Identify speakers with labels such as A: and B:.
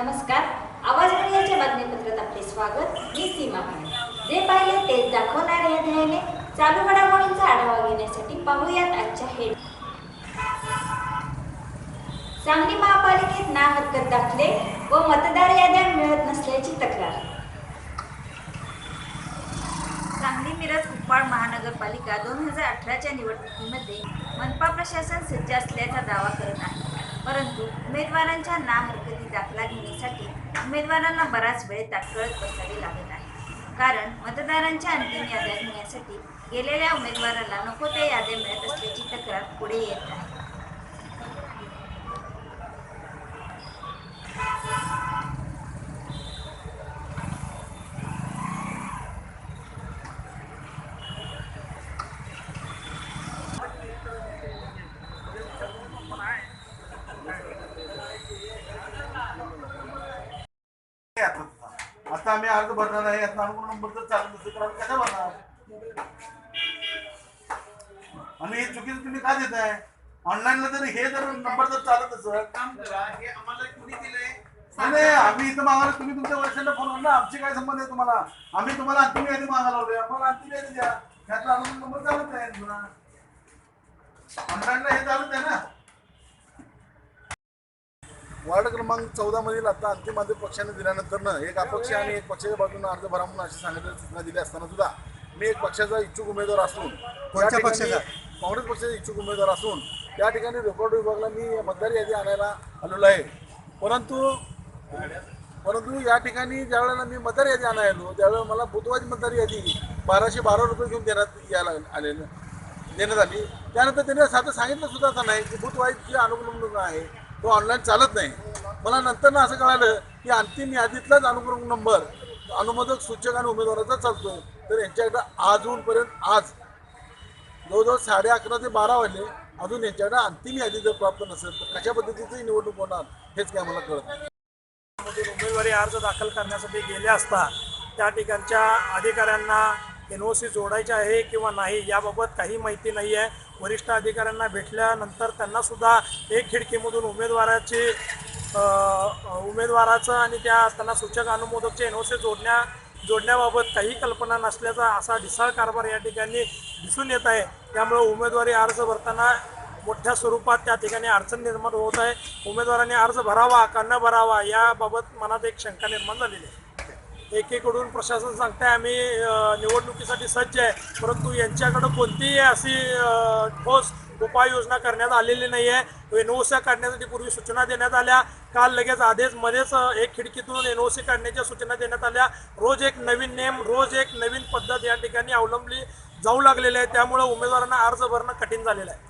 A: नमस्कार. आवाज मीडियाच्या बातमीपत्रात आपले स्वागत. मी सीमा पाणे जे पाहिले तेच दाखवणार या ध्येयाने चालू घडामोडींचा आढावा घेण्यासाठी पाहूयात आजच्या हेड सांगली महापालिकेत ना हरकत दाखले व मतदार याद्या मिळत नसल्याची तक्रार. सांगली मिरज कुप्पाड महानगरपालिका दोन हजार अठराच्या निवडणुकीमध्ये मनपा प्रशासन सज्ज असल्याचा दावा करत आहे. परंतु उमेदवारांच्या ना हरकती दाखला घेण्यासाठी उमेदवारांना बराच वेळ ताटकळत बसावे लागत आहे. कारण मतदारांच्या अंतिम याद्या घेण्यासाठी गेलेल्या उमेदवाराला नको त्या याद्या मिळत असल्याची तक्रार पुढे येत आहे.
B: आता आम्ही अर्ज भरणार आहे यात अनुकूल नंबर जर चालू नसेल तर आम्ही कसा भरणार? आणि हे चुकीचं तुम्ही का देताय? ऑनलाईनला जर हे जर नंबर जर चालत असेल
C: काम करा हे आम्हाला कुणी दिलंय?
B: नाही, आम्ही इथं मागायला तुम्ही तुमच्या वर्षाला फोन ना आमची काय संबंध आहे तुम्हाला? आम्ही तुम्हाला अंतिम यादी मागायला लावली आम्हाला अंतिम यादी द्या. त्यातला अनुकूल नंबर चालत आहे ऑनलाईनला हे चालत आहे ना? वार्ड क्रमांक चौदा मधील आता अंतिम आदेश पक्षाने दिल्यानंतर एक अपक्ष आणि एक पक्षाच्या बाजूने अर्ज भरा म्हणून अशी सांगितलेली सूचना दिली असताना सुद्धा मी एक पक्षाचा इच्छुक उमेदवार असून त्या ठिकाणी
D: पक्षाचा?
B: काँग्रेस पक्षाचा इच्छुक उमेदवार असून त्या ठिकाणी रेकॉर्ड विभागला मी मतदार यादी आणायला आलेलो आहे परंतु परंतु या ठिकाणी ज्यावेळेला मी मतदार यादी आणायला आलो त्यावेळेला मला बुधवारी मतदार यादी बाराशे बारा रुपये घेऊन देण्यात यायला आलेलं देण्यात आली त्यानंतर त्यांनी साधं सांगितलं सुद्धा नाही की बुधवारी जे अनुक्रम आहे तो ऑनलाईन चालत नाही. मला नंतर असं कळालं की अंतिम यादीतलाच अनुक्रम नंबर अनुमोदक सूचक आणि उमेदवाराचा चालतो तर यांच्याकडे आजहूनपर्यंत आज जवळजवळ साडे अकरा ते बारा वाजले. अजून यांच्याकडे अंतिम यादी जर प्राप्त नसेल तर कशा पद्धतीची निवडणूक होणार हेच काय मला कळत
D: उमेदवारी अर्ज दाखल करण्यासाठी गेले असता त्या ठिकाणच्या अधिकाऱ्यांना एन ओ सी जोडायचे आहे किंवा नाही याबाबत काही माहिती नाही आहे वरिष्ठ अधिकाऱ्यांना भेटल्यानंतर त्यांनासुद्धा एक खिडकीमधून उमेदवाराची उमेदवाराचं आणि त्या त्यांना सूचक अनुमोदकचे एन ओ सी जोडण्या जोडण्याबाबत काही कल्पना नसल्याचा असा ढिसाळ कारभार या ठिकाणी दिसून येत आहे. त्यामुळे उमेदवारी अर्ज भरताना मोठ्या स्वरूपात त्या ठिकाणी अडचण निर्माण होत आहे. उमेदवारांनी अर्ज भरावा का न भरावा याबाबत मनात एक शंका निर्माण झालेली आहे. एकीकडून प्रशासन सांगते आम्ही निवडणुकीसाठी सज्ज आहे. परंतु यांच्याकडं कोणतीही अशी ठोस उपाययोजना करण्यात आलेली नाही आहे एन ओ सी काढण्यासाठी पूर्वी सूचना देण्यात आल्या. काल लगेच आधीच मध्येच एक खिडकीतून एन ओ सी काढण्याच्या सूचना देण्यात आल्या. रोज एक नवीन नेम रोज एक नवीन पद्धत या ठिकाणी अवलंबली जाऊ लागलेली आहे. त्यामुळे उमेदवारांना अर्ज भरणं कठीण झालेलं आहे.